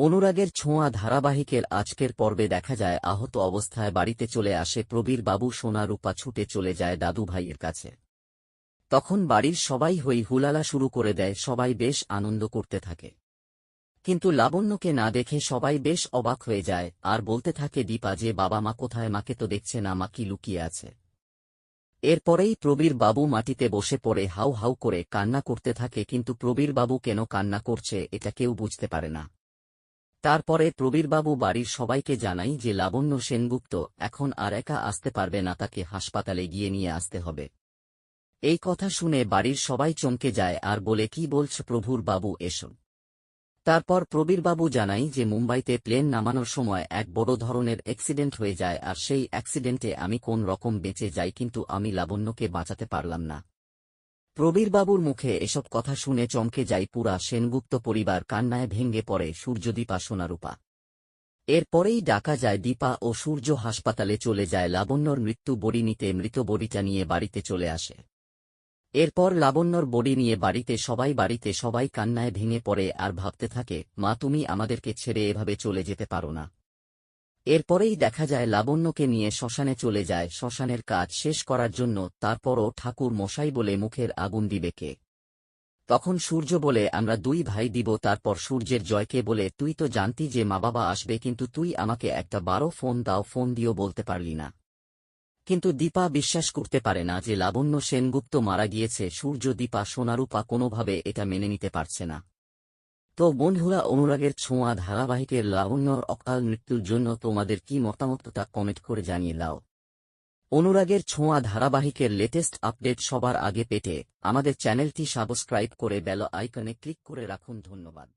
অনুরাগের ছোঁয়া ধারাবাহিকের আজকের পর্বে দেখা যায়, আহত অবস্থায় বাড়িতে চলে আসে প্রবীর বাবু, সোনা রূপা ছুটে চলে যায় দাদু ভাইয়ের কাছে। তখন বাড়ির সবাই হই হুলালা শুরু করে দেয়, সবাই বেশ আনন্দ করতে থাকে। কিন্তু লাবণ্যকে না দেখে সবাই বেশ অবাক হয়ে যায়, আর বলতে থাকে, দীপা, যে বাবা মা কোথায়, মাকে তো দেখছে না, মা কি লুকিয়ে আছে? এরপরেই প্রবীর বাবু মাটিতে বসে পড়ে, হাউ হাউ করে কান্না করতে থাকে, কিন্তু প্রবীর বাবু কেন কান্না করছে, এটা কেউ বুঝতে পারে না। তারপরে প্রবীরবাবু বাড়ির সবাইকে জানাই যে লাবণ্য সেনগুপ্ত এখন আর একা আসতে পারবে না, তাকে হাসপাতালে গিয়ে নিয়ে আসতে হবে। এই কথা শুনে বাড়ির সবাই চমকে যায় আর বলে, কি বলছ প্রভুর বাবু এসো। তারপর প্রবীরবাবু জানাই যে মুম্বাইতে প্লেন নামানোর সময় এক বড় ধরনের অ্যাক্সিডেন্ট হয়ে যায় আর সেই অ্যাক্সিডেন্টে আমি কোন রকম বেঁচে যাই, কিন্তু আমি লাবণ্যকে বাঁচাতে পারলাম না। প্রবীরবাবুর মুখে এসব কথা শুনে চমকে যায় পুরা সেনগুপ্ত পরিবার কান্নায় ভেঙ্গে পড়ে সূর্যদীপা সোনারূপা এরপরেই ডাকা যায় দীপা ও সূর্য হাসপাতালে চলে যায় লাবণ্যর মৃত্যু বড়ি নিতে মৃত বড়িটা নিয়ে বাড়িতে চলে আসে। এরপর লাবণ্যর বডি নিয়ে বাড়িতে সবাই বাড়িতে সবাই কান্নায় ভেঙে পড়ে আর ভাবতে থাকে, মা, তুমি আমাদেরকে ছেড়ে এভাবে চলে যেতে পারো না। এরপরেই দেখা যায় লাবণ্যকে নিয়ে শ্মশানে চলে যায়। শ্মশানের কাজ শেষ করার জন্য তারপরও ঠাকুর মশাই বলে মুখের আগুন দিবে কে? তখন সূর্য বলে, আমরা দুই ভাই দিব, তারপর সূর্যের জয়কে বলে, তুই তো জানতি যে মা বাবা আসবে, কিন্তু তুই আমাকে একটা বারো ফোন দাও, ফোন দিও বলতে পারলি না। কিন্তু দীপা বিশ্বাস করতে পারে না যে লাবণ্য সেনগুপ্ত মারা গিয়েছে। সূর্য দীপা সোনারূপা কোনোভাবে এটা মেনে নিতে পারছে না। তো বন্ধুরা, অনুরাগের ছোঁয়া ধারাবাহিকের লাবণ্যর অকাল মৃত্যুর জন্য তোমাদের কি মতামত তা কমেন্ট করে জানিয়ে দাও। অনুরাগের ছোঁয়া ধারাবাহিকের লেটেস্ট আপডেট সবার আগে পেতে আমাদের চ্যানেলটি সাবস্ক্রাইব করে বেল আইকনে ক্লিক করে রাখুন। ধন্যবাদ।